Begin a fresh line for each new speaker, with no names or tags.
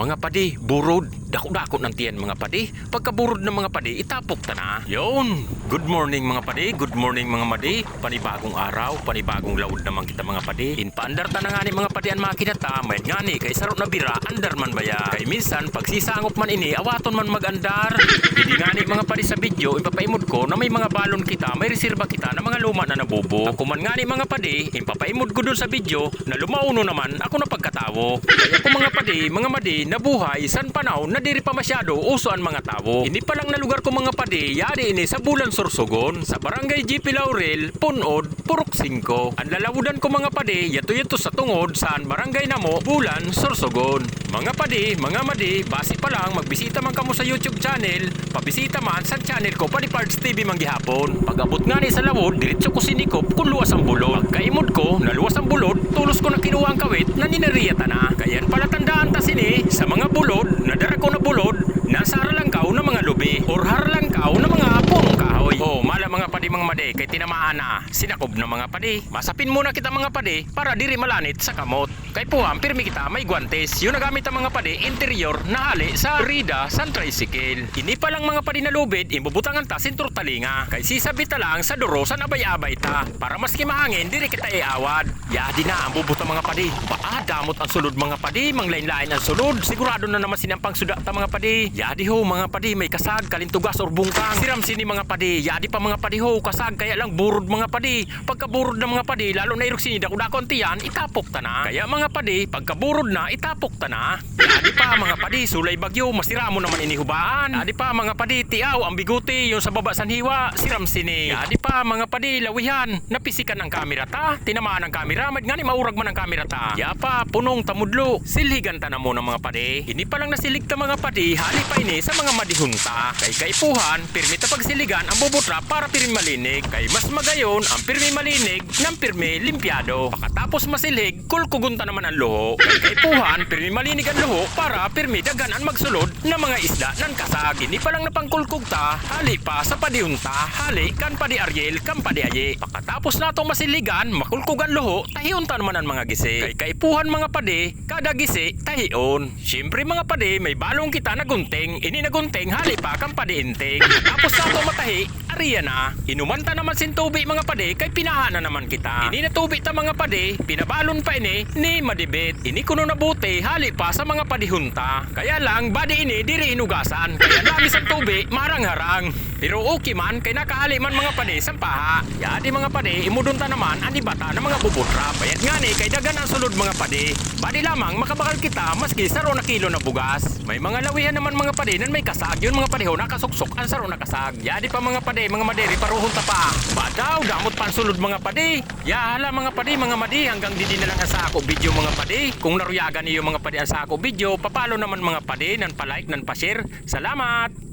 Mga padi, burod. Dako-dako ng tiyan mga padi. Pagkaburod ng mga padi, itapok ta na. Yun. Good morning mga padi. Good morning mga madi. Panibagong araw, panibagong laud naman kita mga padi. Inpaandar ta na nga ni mga padi ang makina ta. May nga ni kay sarot na bira, andar man baya. Kay minsan, pag sisangop man ini, awaton man mag-andar. Hindi nga ni mga padi sa video, ipapaimod ko na may mga balon kita, may reserba kita na mga luma na nabubo. Ako man nga ni mga padi, ipapaimod ko dun sa video na lumauno naman ako na pagkatawo. Kaya ko mga padi, mga madi, nabuhay san panahon na diri pa masyado uso ang mga tawo. Hindi pa lang na lugar ko mga padi, yari ini sa Bulan Sorsogon, sa Barangay GP Laurel, Punod, Purok 5. Ang lalawudan ko mga padi, yato-yato sa tungod saan Barangay Namo, Bulan, Sorsogon. Mga padi, mga madi, base pa lang, magbisita man kamo sa YouTube channel, pabisita man sa channel ko, Padi Parts TV manggihapon. Pag abot nga ni sa lawod, diretso ko sinikop kung luwas ang bulod. Pagkaimod ko, naluwas ang bulod, tulos ko na kinuha ang kawit na ninariyata na. Kayan pala tandaan ta sini, sa mga bulod, nadara ko na bulod, nasa haralangkaw na mga lubi, or haralangkaw na mga punong kahoy. Oh, mala mga padi mga madi, kay tinamaan na, sinakob na mga padi. Masapin muna kita mga padi, para diri malanit sa kamot. Kay puham, pirmi kita may guantes. Yung nagamit ang mga padi, interior na hali sa Rida San Tricycle. Ini pa lang mga padi na lubid, imbubutangan ta sintur talinga. Kay sisabit lang sa duro sa nabay-abay ta. Para maski mahangin, diri kita iawad. Yadi na ang bubuta mga padi. Baa, damot ang sulod mga padi, manglain-lain ang sulod. Sigurado na naman sinampang suda ta mga padi. Yadi ho mga padi, may kasag, kalintugas or bungkang. Siram sini mga padi, yadi pa mga padi ho, kasag kaya lang burod mga padi. Pagkaburod ng mga padi, lalo na irok sinida kung tiyan, itapok ta na. Kaya mga padi, pagkaburod na, itapok ta na. Yadi pa mga padi, sulay bagyo, masira mo naman inihubaan. Yadi pa mga padi, tiaw, ang biguti, yung sa baba san hiwa, siram sini. Yadi pa mga padi, lawihan, napisikan ang kamera ta, tinamaan ang kamera, mad nga ni maurag man ang kamera ta. Ya pa, punong tamudlo, silhigan ta na muna mga padi. Hindi pa lang nasilig ta mga padi, hali pa ini sa mga madihunta. Kay kaipuhan, pirmi ta pagsiligan ang bubutra para pirmi malinig. Kay mas magayon ang pirmi malinig ng pirmi limpyado. Pakatapos masilhig, kulkugunta naman ang luho. Kay kaipuhan, pirmi malinig ang luho para pirmi dagan ang magsulod ng mga isda ng kasag. Hindi pa lang napangkulkug ta, hali pa sa padihunta, hali kan padi Ariel, kan padi Aye. Pakatapos na itong masiligan, makulkugan luho, tahiyunta naman ang mga gisi. Kay kaipuhan mga padi, kada gisi, tahiyon. Siyempre mga padi, may balong kita na gunting, ini na gunting, hali pa kan padi inting. Tapos na itong matahi, ariya na. Inumanta naman sin tubi mga kay pinahan na naman kita. Ini na tubi ta mga padi, pinabalon pa ini, ni madibit. Ini kuno na buti, hali pa sa mga padihunta. Kaya lang, badi ini, diri inugasan. Kaya dami sa tubi, marang-harang. Pero okay man, kay nakahali man mga padi sa paha. Yadi mga padi, imudunta naman ang ibata ng mga bubutra. Bayat nga ni, kay dagan ang sulod mga padi. Badi lamang, makabakal kita, maski saro na kilo na bugas. May mga lawihan naman mga padi nan may kasag. Yun mga padi ho, nakasuksok ang saro na kasag. Yadi pa mga padi, mga maderi, paruhon ta pa. Badaw, damot pan sulod mga padi. Ya, hala mga padi, mga madi, hanggang didi na lang ang sako video mga padi. Kung naruyagan niyo mga padi ang sako video, papalo naman mga padi, nan palike, nan pa-share. Salamat!